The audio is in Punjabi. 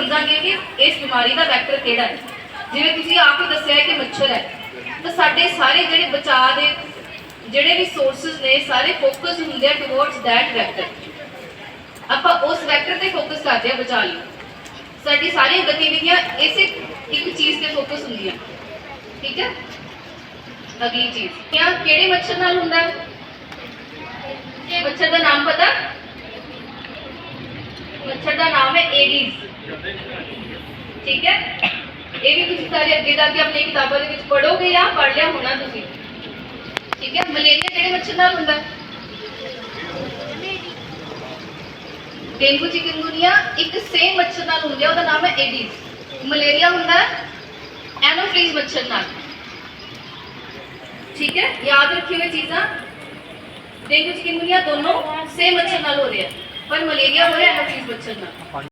ਸਮਝਾਂਗੇ ਕਿ ਇਸ ਬਿਮਾਰੀ ਦਾ ਵੈਕਟਰ ਕਿਹੜਾ ਹੈ? ਜਿਵੇਂ ਤੁਸੀਂ ਆਪ ਹੀ ਦੱਸਿਆ ਹੈ ਕਿ ਮੱਛਰ ਹੈ। ਤਾਂ ਸਾਡੇ ਸਾਰੇ ਜਿਹੜੇ ਬਚਾਅ ਦੇ, ਜਿਹੜੇ ਵੀ ਸੋਰਸਸ ਨੇ, ਸਾਰੇ ਫੋਕਸ ਹੁੰਦੇ ਆ ਟੁਵਰਡਸ ਦੈਟ ਵੈਕਟਰ ਆਪਾਂ ਉਸ ਵੈਕਟਰ ਤੇ ਫੋਕਸ ਕਰਦੇ ਆ ਬਚਾਅ ਲਈ। ਸਾਡੀ ਸਾਰੀਆਂ ਗਤੀਵਿਧੀਆਂ ਇਸੇ ਇੱਕ ਚੀਜ਼ ਤੇ ਫੋਕਸ ਹੁੰਦੀਆਂ। ਠੀਕ ਹੈ? ਅਗਲੀ ਚੀਜ਼। ਕਿਆ, ਕਿਹੜੇ ਮੱਛਰ ਨਾਲ ਹੁੰਦਾ ਹੈ? ਇਹ ਮੱਛਰ ਦਾ ਨਾਮ ਪਤਾ? ਮੱਛਰ ਦਾ ਨਾਮ ਹੈ ਏਡੀਜ਼ ਠੀਕ ਹੈ ਇਹ ਵੀ ਤੁਸੀਂ ਸਾਰੇ ਅੱਗੇ ਜਾ ਕੇ ਆਪਣੀ ਕਿਤਾਬਾਂ ਦੇ ਵਿੱਚ ਪੜੋਗੇ ਜਾਂ ਪੜ ਲਿਆ ਹੋਣਾ ਤੁਸੀਂ ਠੀਕ ਹੈ ਮਲੇਰੀਆ ਕਿਹੜੇ ਮੱਛਰ ਨਾਲ ਹੁੰਦਾ ਹੈ ਡੇਂਗੂ ਚਿਕਨਗੁਨੀਆ ਇੱਕ ਸੇਮ ਮੱਛਰ ਨਾਲ ਹੁੰਦੇ ਆ ਉਹਦਾ ਨਾਮ ਹੈ ਏਡੀਜ਼ ਮਲੇਰੀਆ ਹੁੰਦਾ ਹੈ ਐਨੋਫਿਲੀਜ਼ ਮੱਛਰ ਨਾਲ ਠੀਕ ਹੈ ਯਾਦ ਰੱਖਿਓ ਇਹ ਚੀਜ਼ਾਂ ਡੇਂਗੂ ਚਿਕਨਗੁਨੀਆ ਦੋਨੋਂ ਸੇਮ ਮੱਛਰ ਨਾਲ ਹੋ ਰਿਹਾ ਪਰ ਮਲੇਰੀਆ ਹੋ ਰਿਹਾ ਐਨੋਫਿਲੀਜ਼ ਮੱਛਰ ਨਾਲ